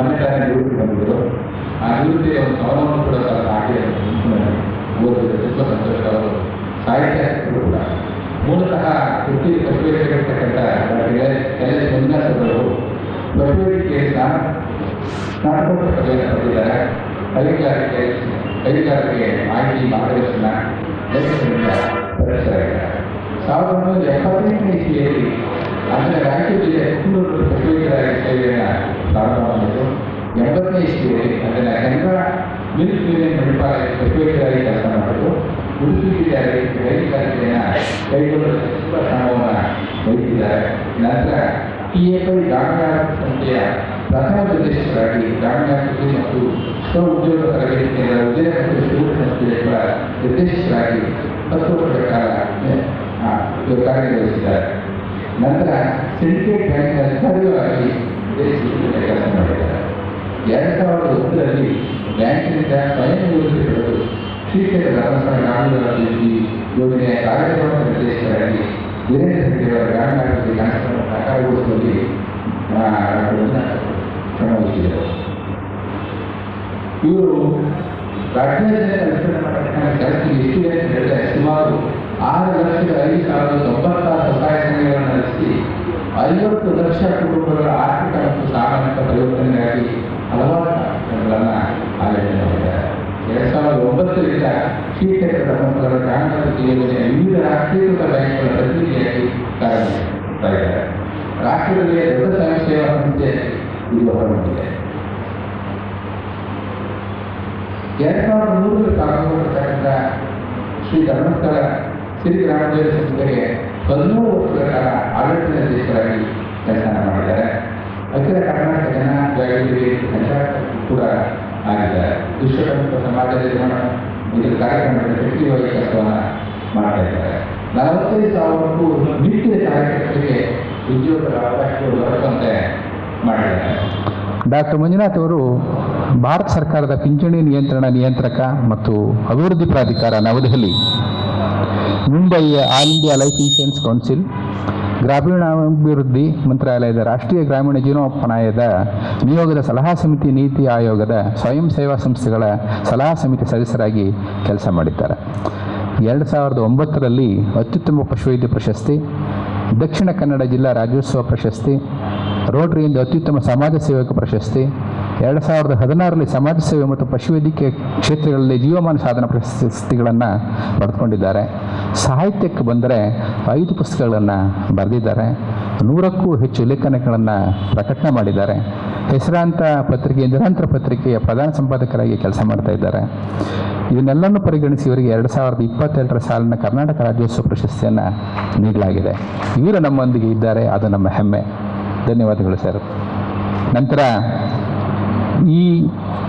ಮೊನ್ನೆ ತಾನೇ ಡ್ಯೂಟಿ ಆ ಡ್ಯೂಟಿ ಒಂದು ಸವನವನ್ನು ಕೂಡ ಸ್ವಲ್ಪ ಹಾಗೆ ಓದಿದ್ರು ತುಂಬ ಸಂತೋಷ ಸಾಹಿತ್ಯ ಕೂಡ. ಮೂಲತಃ ಕೃತಿ ಡಾಕ್ಟರ್ ಎಲ್ ಎಸ್ ಸ್ನಾತಕೋತ್ತರ ಪದವಿಯನ್ನು ಪಡೆದಿದ್ದಾರೆ ಕಲಿಕಾರರಿಗೆ ಕೈಗಾರಿಕೆ ಮಾಹಿತಿ ಮಾರ್ಗದರ್ಶನ ಪರಿಚಯರಾಗಿದ್ದಾರೆ ಸಾವಿರದ ಒಂಬೈನೂರ ಎಪ್ಪತ್ತೈದನೇ ಇಸ್ವಿಯಲ್ಲಿ ಅಂದರೆ ರಾಯಚೂರು ಜಿಲ್ಲೆ ಹುಟ್ಟೂರು ಬಸವೇಶ್ವರ ಸೇವೆಯನ್ನು ಪ್ರಾರಂಭ ಎಂಬತ್ತನೇ ಇಸ್ವಿಯಲ್ಲಿ ಅಂದರೆ ಕನ್ನಡ ಮಿಲ್ಕ್ ಮಿಲಿಯನ್ ಮಣಿಪಾಲ ಬಸವೇಶ್ವರಾಗಿ ಕೆಲಸ ಮಾಡಿದ್ರು. ಉಡುಪಿ ಜಿಲ್ಲೆಯಲ್ಲಿ ಕೈಗಾರಿಕೆಯನ್ನು ಕೈಗೊಳ್ಳುವ ಸಚಿವ ಸ್ಥಾನವನ್ನು ವಹಿಸಿದ್ದಾರೆ ನಂತರ ಟಿ ಎಫ್ ಐ ಗ್ರಾಮೀಣ ಸಂಸ್ಥೆಯ ಪ್ರಥಮ ನಿರ್ದೇಶಕರಾಗಿ ಗ್ರಾಮೀಣಾಭಿವೃದ್ಧಿ ಮತ್ತು ಸ್ವ ಉದ್ಯೋಗ ತರಬೇತಿ ಕೇಂದ್ರ ಉದಯ ಮತ್ತು ಇವರು ಕಾರ್ಯನಿರ್ವಹಿಸಿದ್ದಾರೆ. ನಂತರ ಸಿಂಡಿಕೇಟ್ ಬ್ಯಾಂಕ್ನ ವಿದೇಶಿ ಕೆಲಸ ಮಾಡಿದ್ದಾರೆ. ಎರಡು ಸಾವಿರದ ಒಂದರಲ್ಲಿ ಬ್ಯಾಂಕಿನಿಂದ ಸ್ವಯಂ ಯೋಜನೆಗಳು ಶ್ರೀಕ್ಷೇತ್ರ ಧರ್ಮಸ್ಥಳ ಗ್ರಾಮೀಣಾಭಿವೃದ್ಧಿ ಯೋಜನೆಯ ಕಾರ್ಯಕ್ರಮ ನಿರ್ದೇಶಕರಾಗಿ ವೀರೇಂದ್ರ ಹೆಗ್ಡೆಯವರ ಗ್ರಾಮೀಣಾಭಿವೃದ್ಧಿ ಕಾರ್ಯಕ್ರಮ ಇವರು ಎಷ್ಟು ಅಂತ ಹೇಳಿದ್ರೆ ಸುಮಾರು ಆರು ಲಕ್ಷದ ಐದು ಸಾವಿರದ ತೊಂಬತ್ತಾರು ಸಹಾಯ ಸಂಘಗಳನ್ನು ನಡೆಸಿ ಐವತ್ತು ಲಕ್ಷ ಕುಟುಂಬಗಳ ರಾಷ್ಟ್ರದಲ್ಲಿಯೇ ದೊಡ್ಡ ಸಮಸ್ಯೆ ಸಂಸ್ಥೆ ಇದು ಹೊರಬಿಟ್ಟಿದೆ ಎರಡು ಸಾವಿರದ ಮೂರರಲ್ಲಿ ಪ್ರಾರಂಭವಾಗಿರ್ತಕ್ಕಂಥ ಶ್ರೀ ಧರ್ಮಸ್ಥಳ ಶ್ರೀ ಗ್ರಾಮದೇವ ಸಂಸ್ಥೆಗೆ ಹದಿಮೂರು ವರ್ಷಗಳ ಕಾಲ ಆಡಳಿತ ನಿರ್ದೇಶಕರಾಗಿ ಕೆಲಸ ಮಾಡಿದ್ದಾರೆ. ಅಖಿಲ ಕರ್ನಾಟಕ ಜನ ಜಾಗೃತಿ ಕೂಡ ಆಗಿದ್ದಾರೆ. ವಿಶ್ವಕರ್ಮ ಸಮಾಜ ನಿರ್ಮಾಣ ಇದರ ಕಾರ್ಯಕ್ರಮದಲ್ಲಿ ಸಕ್ರಿಯವಾಗಿ ಕೆಲಸವನ್ನು ಮಾಡ್ತಾ ಇದ್ದಾರೆ. ನಲವತ್ತೈದು ಕಾರ್ಯಕರ್ತರಿಗೆ ಡಾಕ್ಟರ್ ಮಂಜುನಾಥ್ ಅವರು ಭಾರತ ಸರ್ಕಾರದ ಪಿಂಚಣಿ ನಿಯಂತ್ರಣ ನಿಯಂತ್ರಕ ಮತ್ತು ಅಭಿವೃದ್ಧಿ ಪ್ರಾಧಿಕಾರ ನವದೆಹಲಿ ಮುಂಬಯಿಯ all India life insurance council, ಗ್ರಾಮೀಣಾಭಿವೃದ್ಧಿ ಮಂತ್ರಾಲಯದ ರಾಷ್ಟ್ರೀಯ ಗ್ರಾಮೀಣ ಜೀವನೋಪನಾಯದ ನಿಯೋಗದ ಸಲಹಾ ಸಮಿತಿ ನೀತಿ ಆಯೋಗದ ಸ್ವಯಂ ಸೇವಾ ಸಂಸ್ಥೆಗಳ ಸಲಹಾ ಸಮಿತಿ ಸದಸ್ಯರಾಗಿ ಕೆಲಸ ಮಾಡಿದ್ದಾರೆ. ಎರಡು ಸಾವಿರದ ಒಂಬತ್ತರಲ್ಲಿ ಅತ್ಯುತ್ತಮ ಪಶುವೈದ್ಯ ಪ್ರಶಸ್ತಿ ದಕ್ಷಿಣ ಕನ್ನಡ ಜಿಲ್ಲಾ ರಾಜ್ಯೋತ್ಸವ ಪ್ರಶಸ್ತಿ, ರೋಟರಿಯಿಂದ ಅತ್ಯುತ್ತಮ ಸಮಾಜ ಸೇವಕ ಪ್ರಶಸ್ತಿ, ಎರಡು ಸಾವಿರದ ಹದಿನಾರರಲ್ಲಿ ಸಮಾಜ ಸೇವೆ ಮತ್ತು ಪಶುವೈದ್ಯಕೀಯ ಕ್ಷೇತ್ರಗಳಲ್ಲಿ ಜೀವಮಾನ ಸಾಧನ ಪ್ರಶಸ್ತಿಗಳನ್ನು ಪಡೆದುಕೊಂಡಿದ್ದಾರೆ. ಸಾಹಿತ್ಯಕ್ಕೆ ಬಂದರೆ ಐದು ಪುಸ್ತಕಗಳನ್ನು ಬರೆದಿದ್ದಾರೆ. ನೂರಕ್ಕೂ ಹೆಚ್ಚು ಲೇಖನಗಳನ್ನು ಪ್ರಕಟಣೆ ಮಾಡಿದ್ದಾರೆ. ಹೆಸರಾಂತ ಪತ್ರಿಕೆ, ನಿರಂತರ ಪತ್ರಿಕೆಯ ಪ್ರಧಾನ ಸಂಪಾದಕರಾಗಿ ಕೆಲಸ ಮಾಡ್ತಾ ಇದ್ದಾರೆ. ಇದನ್ನೆಲ್ಲನೂ ಪರಿಗಣಿಸಿ ಇವರಿಗೆ ಎರಡು ಸಾವಿರದ ಇಪ್ಪತ್ತೆರಡರ ಸಾಲಿನ ಕರ್ನಾಟಕ ರಾಜ್ಯೋತ್ಸವ ಪ್ರಶಸ್ತಿಯನ್ನು ನೀಡಲಾಗಿದೆ. ಇವರು ನಮ್ಮೊಂದಿಗೆ ಇದ್ದಾರೆ. ಅದು ನಮ್ಮ ಹೆಮ್ಮೆ. ಧನ್ಯವಾದಗಳು, ಸರ್. ನಂತರ ಈ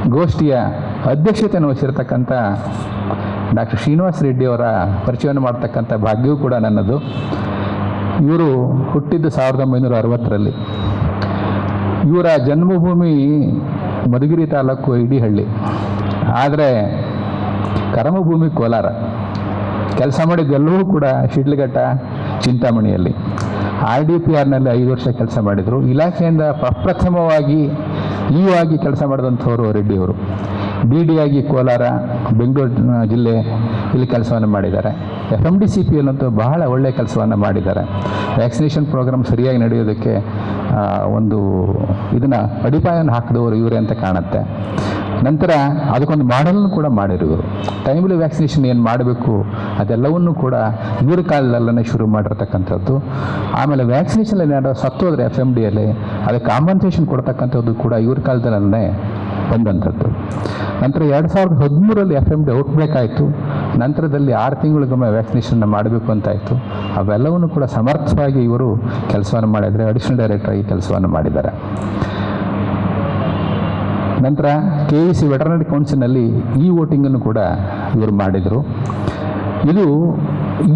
ಗೋಷ್ಠಿಯ ಅಧ್ಯಕ್ಷತೆಯನ್ನು ವಹಿಸಿರ್ತಕ್ಕಂಥ ಡಾಕ್ಟರ್ ಶ್ರೀನಿವಾಸ ರೆಡ್ಡಿ ಅವರ ಪರಿಚಯವನ್ನು ಮಾಡ್ತಕ್ಕಂಥ ಭಾಗ್ಯವೂ ಕೂಡ ನನ್ನದು. ಇವರು ಹುಟ್ಟಿದ್ದು ಸಾವಿರದ ಒಂಬೈನೂರ ಅರವತ್ತರಲ್ಲಿ. ಇವರ ಜನ್ಮಭೂಮಿ ಮಧುಗಿರಿ ತಾಲೂಕು ಇಡಿಹಳ್ಳಿ ಆದರೆ ಕರ್ಮಭೂಮಿ ಕೋಲಾರ. ಕೆಲಸ ಮಾಡಿದ್ದೆಲ್ಲವೂ ಕೂಡ ಶಿಡ್ಲಘಟ್ಟ, ಚಿಂತಾಮಣಿಯಲ್ಲಿ. ಆರ್ ಡಿ ಪಿ ಆರ್ನಲ್ಲಿ ಐದು ವರ್ಷ ಕೆಲಸ ಮಾಡಿದರು. ಇಲಾಖೆಯಿಂದ ಪ್ರಪ್ರಥಮವಾಗಿ ಇ ಆಗಿ ಕೆಲಸ ಮಾಡಿದಂಥವರು ರೆಡ್ಡಿಯವರು ಬಿ ಡಿ ಆಗಿ ಕೋಲಾರ ಬೆಂಗಳೂರು ಜಿಲ್ಲೆ ಇಲ್ಲಿ ಕೆಲಸವನ್ನು ಮಾಡಿದ್ದಾರೆ. F M D C P ಎಲ್ಲಂತೂ ಬಹಳ ಒಳ್ಳೆಯ ಕೆಲಸವನ್ನು ಮಾಡಿದ್ದಾರೆ. ವ್ಯಾಕ್ಸಿನೇಷನ್ ಪ್ರೋಗ್ರಾಮ್ ಸರಿಯಾಗಿ ನಡೆಯೋದಕ್ಕೆ ಒಂದು ಇದನ್ನು ಅಡಿಪಾಯವನ್ನು ಹಾಕಿದವರು ಇವರೇ ಅಂತ ಕಾಣುತ್ತೆ. ನಂತರ ಅದಕ್ಕೊಂದು ಮಾಡಲನ್ನು ಕೂಡ ಮಾಡಿರುವರು ಟೈಮ್ಲಿ ವ್ಯಾಕ್ಸಿನೇಷನ್ ಏನು ಮಾಡಬೇಕು, ಅದೆಲ್ಲವನ್ನು ಕೂಡ ಇವ್ರ ಕಾಲದಲ್ಲೇ ಶುರು ಮಾಡಿರ್ತಕ್ಕಂಥದ್ದು. ಆಮೇಲೆ ವ್ಯಾಕ್ಸಿನೇಷನ್ ಏನಾದ್ರು ಸತ್ತೋದ್ರೆ ಎಫ್ ಎಂ ಡಿಯಲ್ಲಿ ಅದಕ್ಕೆ ಕಾಂಪನ್ಸೇಷನ್ ಕೊಡ್ತಕ್ಕಂಥದ್ದು ಕೂಡ ಇವ್ರ ಕಾಲದಲ್ಲೇ ಬಂದಂಥದ್ದು. ನಂತರ ಎರಡು ಸಾವಿರದ ಹದಿಮೂರಲ್ಲಿ ಎಫ್ ಎಂ ಡಿ ಔಟ್ಬ್ರೇಕ್ ಆಯಿತು ನಂತರದಲ್ಲಿ ಆರು ತಿಂಗಳಿಗೊಮ್ಮೆ ವ್ಯಾಕ್ಸಿನೇಷನ್ ಮಾಡಬೇಕು ಅಂತಾಯಿತು. ಅವೆಲ್ಲವನ್ನು ಕೂಡ ಸಮರ್ಥವಾಗಿ ಇವರು ಕೆಲಸವನ್ನು ಮಾಡಿದರೆ ಅಡಿಷನಲ್ ಡೈರೆಕ್ಟರ್ ಆಗಿ ಕೆಲಸವನ್ನು ಮಾಡಿದ್ದಾರೆ. ನಂತರ ಕೆ ಇ ಸಿ ವೆಟರ್ನರಿ ಕೌನ್ಸಿಲ್ನಲ್ಲಿ ಈ ವೋಟಿಂಗನ್ನು ಕೂಡ ಇವರು ಮಾಡಿದರು. ಇದು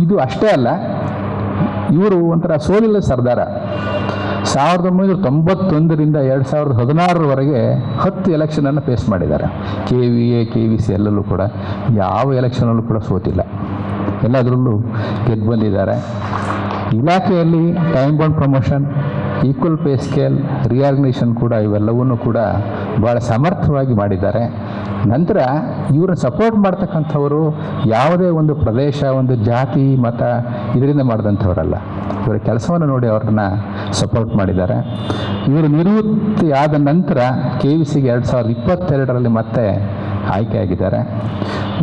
ಇದು ಅಷ್ಟೇ ಅಲ್ಲ. ಇವರು ಒಂಥರ ಸೋಲಿಲ್ಲ ಸರ್ದಾರ. ಸಾವಿರದ ಒಂಬೈನೂರ ತೊಂಬತ್ತೊಂದರಿಂದ ಎರಡು ಸಾವಿರದ ಹದಿನಾರರವರೆಗೆ ಹತ್ತು ಎಲೆಕ್ಷನನ್ನು ಫೇಸ್ ಮಾಡಿದ್ದಾರೆ. K V A K V C ಎಲ್ಲಲ್ಲೂ ಕೂಡ ಯಾವ ಎಲೆಕ್ಷನಲ್ಲೂ ಕೂಡ ಸೋತಿಲ್ಲ. ಎಲ್ಲದರಲ್ಲೂ ಗೆದ್ದು ಬಂದಿದ್ದಾರೆ. ಇಲಾಖೆಯಲ್ಲಿ time bound promotion equal pay scale reorganisation ಕೂಡ ಇವೆಲ್ಲವನ್ನೂ ಕೂಡ ಭಾಳ ಸಮರ್ಥವಾಗಿ ಮಾಡಿದ್ದಾರೆ. ನಂತರ ಇವರನ್ನ ಸಪೋರ್ಟ್ ಮಾಡ್ತಕ್ಕಂಥವರು ಯಾವುದೇ ಒಂದು ಪ್ರದೇಶ, ಒಂದು ಜಾತಿ, ಮತ ಇದರಿಂದ ಮಾಡಿದಂಥವರಲ್ಲ. ಇವರ ಕೆಲಸವನ್ನು ನೋಡಿ ಅವ್ರನ್ನ ಸಪೋರ್ಟ್ ಮಾಡಿದ್ದಾರೆ. ಇವರು ನಿವೃತ್ತಿ ಆದ ನಂತರ ಕೆ ವಿ ಸಿಗೆ ಎರಡು ಸಾವಿರದ ಇಪ್ಪತ್ತೆರಡರಲ್ಲಿ ಮತ್ತೆ ಆಯ್ಕೆಯಾಗಿದ್ದಾರೆ.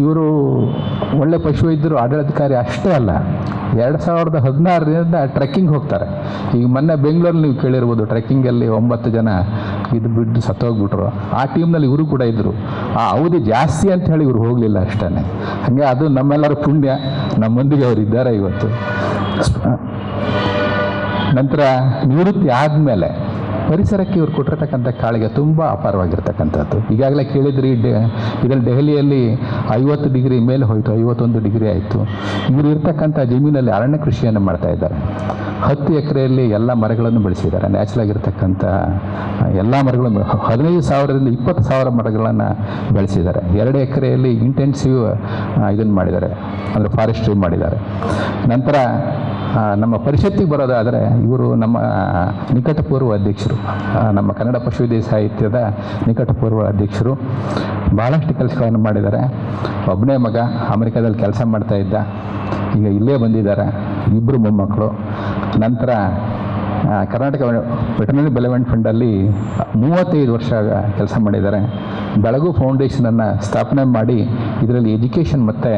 ಇವರು ಒಳ್ಳೆ ಪಶುವೈದ್ಯರು, ಆಡಳಿತಕಾರಿ ಅಷ್ಟೇ ಅಲ್ಲ. ಎರಡು ಸಾವಿರದ ಹದಿನಾರರಿಂದ ಟ್ರೆಕ್ಕಿಂಗ್ ಹೋಗ್ತಾರೆ. ಈಗ ಮೊನ್ನೆ ಬೆಂಗಳೂರಲ್ಲಿ ನೀವು ಕೇಳಿರ್ಬೋದು ಟ್ರೆಕ್ಕಿಂಗಲ್ಲಿ ಒಂಬತ್ತು ಜನ ಇದು ಬಿಟ್ಟು ಸತ್ತೋಗ್ಬಿಟ್ರು. ಆ ಟೀಮ್ನಲ್ಲಿ ಇವರು ಕೂಡ ಇದ್ದರು ಆ ಅವಧಿ ಜಾಸ್ತಿ ಅಂತ ಹೇಳಿ ಇವರು ಹೋಗಲಿಲ್ಲ ಅಷ್ಟೇ ಹಾಗೆ ಅದು ನಮ್ಮೆಲ್ಲರ ಪುಣ್ಯ. ನಮ್ಮೊಂದಿಗೆ ಅವರು ಇದ್ದಾರೆ ಇವತ್ತು. ನಂತರ ನಿವೃತ್ತಿ ಆದಮೇಲೆ ಪರಿಸರಕ್ಕೆ ಇವರು ಕೊಟ್ಟಿರ್ತಕ್ಕಂಥ ಕಾಳಿಗೆ ತುಂಬ ಅಪಾರವಾಗಿರ್ತಕ್ಕಂಥದ್ದು. ಈಗಾಗಲೇ ಕೇಳಿದ್ರಿ, ಡೆ, ಇದರಲ್ಲಿ ದೆಹಲಿಯಲ್ಲಿ ಐವತ್ತು ಡಿಗ್ರಿ ಮೇಲೆ ಹೋಯಿತು, ಐವತ್ತೊಂದು ಡಿಗ್ರಿ ಆಯಿತು. ಇವರು ಇರ್ತಕ್ಕಂಥ ಜಮೀನಲ್ಲಿ ಅರಣ್ಯ ಕೃಷಿಯನ್ನು ಮಾಡ್ತಾ ಇದ್ದಾರೆ. ಹತ್ತು ಎಕರೆಯಲ್ಲಿ ಎಲ್ಲ ಮರಗಳನ್ನು ಬೆಳೆಸಿದ್ದಾರೆ. ನ್ಯಾಚುರಲ್ ಆಗಿರ್ತಕ್ಕಂಥ ಎಲ್ಲ ಮರಗಳನ್ನು ಹದಿನೈದು ಸಾವಿರದಿಂದ ಇಪ್ಪತ್ತು ಸಾವಿರ ಮರಗಳನ್ನು ಬೆಳೆಸಿದ್ದಾರೆ. ಎರಡು ಎಕರೆಯಲ್ಲಿ ಇಂಟೆನ್ಸಿವ್ ಇದನ್ನು ಮಾಡಿದ್ದಾರೆ. ಅಂದರೆ ಫಾರೆಸ್ಟ್ರಿ ಮಾಡಿದ್ದಾರೆ. ನಂತರ ನಮ್ಮ ಪರಿಷತ್ತಿಗೆ ಬರೋದಾದರೆ ಇವರು ನಮ್ಮ ನಿಕಟಪೂರ್ವ ಅಧ್ಯಕ್ಷರು. ನಮ್ಮ ಕನ್ನಡ ಪಶುವಿದ್ಯ ಸಾಹಿತ್ಯದ ನಿಕಟಪೂರ್ವ ಅಧ್ಯಕ್ಷರು. ಭಾಳಷ್ಟು ಕೆಲಸಗಳನ್ನು ಮಾಡಿದ್ದಾರೆ. ಒಬ್ಬನೇ ಮಗ ಅಮೆರಿಕಾದಲ್ಲಿ ಕೆಲಸ ಮಾಡ್ತಾ ಇದ್ದ. ಈಗ ಇಲ್ಲೇ ಬಂದಿದ್ದಾರೆ. ಇಬ್ಬರು ಮೊಮ್ಮಕ್ಕಳು. ನಂತರ ಕರ್ನಾಟಕ ವೆಟರ್ನರಿ ಡೆವಲಪ್ಮೆಂಟ್ ಫಂಡಲ್ಲಿ ಮೂವತ್ತೈದು ವರ್ಷ ಕೆಲಸ ಮಾಡಿದ್ದಾರೆ. ಬೆಳಗು ಫೌಂಡೇಶನನ್ನು ಸ್ಥಾಪನೆ ಮಾಡಿ ಇದರಲ್ಲಿ ಎಜುಕೇಷನ್ ಮತ್ತು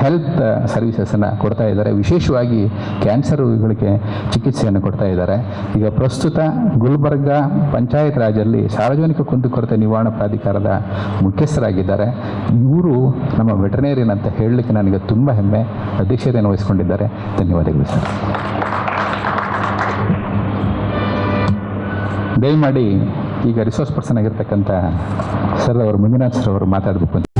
ಹೆಲ್ತ್ ಸರ್ವಿಸಸನ್ನು ಕೊಡ್ತಾ ಇದ್ದಾರೆ. ವಿಶೇಷವಾಗಿ ಕ್ಯಾನ್ಸರ್ ರೋಗಿಗಳಿಗೆ ಚಿಕಿತ್ಸೆಯನ್ನು ಕೊಡ್ತಾ ಇದ್ದಾರೆ. ಈಗ ಪ್ರಸ್ತುತ ಗುಲ್ಬರ್ಗ ಪಂಚಾಯತ್ ರಾಜಲ್ಲಿ ಸಾರ್ವಜನಿಕ ಕುಂದುಕೊರತೆ ನಿವಾರಣಾ ಪ್ರಾಧಿಕಾರದ ಮುಖ್ಯಸ್ಥರಾಗಿದ್ದಾರೆ. ಇವರು ನಮ್ಮ ವೆಟರ್ನೇರಿಯನ್ ಅಂತ ಹೇಳಲಿಕ್ಕೆ ನನಗೆ ತುಂಬ ಹೆಮ್ಮೆ. ಅಧ್ಯಕ್ಷತೆಯನ್ನು ವಹಿಸಿಕೊಂಡಿದ್ದಾರೆ. ಧನ್ಯವಾದಗಳು ಸರ್. ದಯಮಾಡಿ ಈಗ ರಿಸೋರ್ಸ್ ಪರ್ಸನ್ ಆಗಿರ್ತಕ್ಕಂಥ ಸರ್ ಅವರು, ಮಂಜುನಾಥ್ ಸರ್ ಅವರು ಮಾತಾಡಬೇಕು